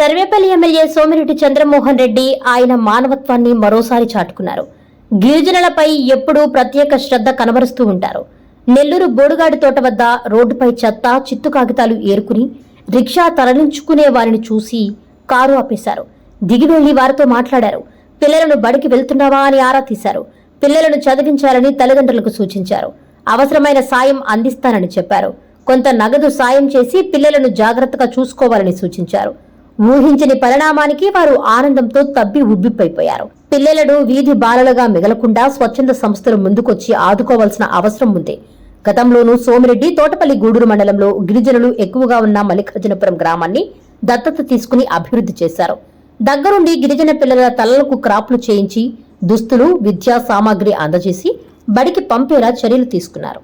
Sarvepalli MLA Somireddy Chandramohan Reddy ఆయన మానవత్వాన్ని మరోసారి చాటుకున్నారు. గిరిజనులపై ఎప్పుడూ ప్రత్యేక శ్రద్ధ కనబరుస్తూ ఉంటారు. నెల్లూరు బోడుగాడి తోట వద్ద రోడ్డుపై చెత్త చిత్తు కాగితాలు ఏరుకుని రిక్షా తరలించుకునే వారిని చూసి కారు ఆపేశారు. దిగి వెళ్ళి వారితో మాట్లాడారు. పిల్లలను బడికి వెళ్తున్నావా అని ఆరా తీశారు. పిల్లలను చదివించాలని తల్లిదండ్రులకు సూచించారు. అవసరమైన సాయం అందిస్తానని చెప్పారు. కొంత నగదు సాయం చేసి పిల్లలను జాగ్రత్తగా చూసుకోవాలని సూచించారు. ఊహించని పరిణామానికి వారు ఆనందంతో తబ్బి ఉబ్బిప్పైపోయారు పిల్లలను వీధి బాలలుగా మిగలకుండా స్వచ్ఛంద సంస్థలు ముందుకొచ్చి ఆదుకోవాల్సిన అవసరం ఉంది. గతంలోనూ సోమిరెడ్డి తోటపల్లి గూడూరు మండలంలో గిరిజనులు ఎక్కువగా ఉన్న మల్లికార్జునపురం గ్రామాన్ని దత్తత తీసుకుని అభివృద్ధి చేశారు. దగ్గరుండి గిరిజన పిల్లల తలలకు క్రాప్లు చేయించి దుస్తులు విద్యా సామాగ్రి అందజేసి బడికి పంపేలా చర్యలు తీసుకున్నారు.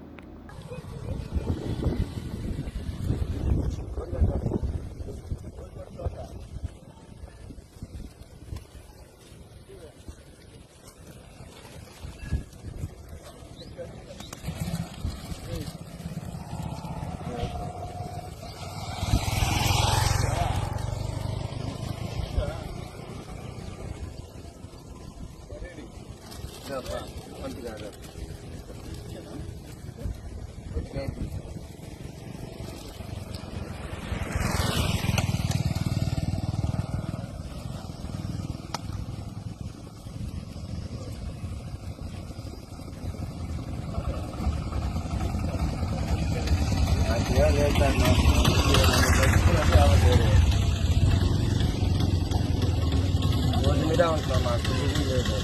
మీద ఉంటున్నాం మాకు లేదు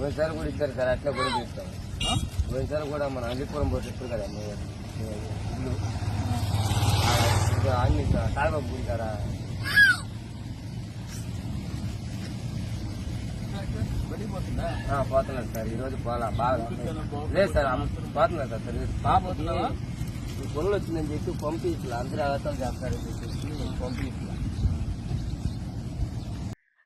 పోయినసారి కూడా ఇచ్చారు సార్ అట్లా కూడా తీస్తాం పోయినసారి కూడా మన అంజపురం పోతే ఇప్పుడు కదా ఇల్లు అన్ని తాడబాబు గుడి ఆ, పోతున్నాడు సార్ ఈ రోజు పోలా బాగా లేదు సార్ పోతున్నాడు సార్ సార్ బాగా పోతున్నావా పనులు వచ్చిందని చెప్పి పంపి ఇట్లా అందరూ చేస్తారని చెప్పేసి పంపి ఇట్లా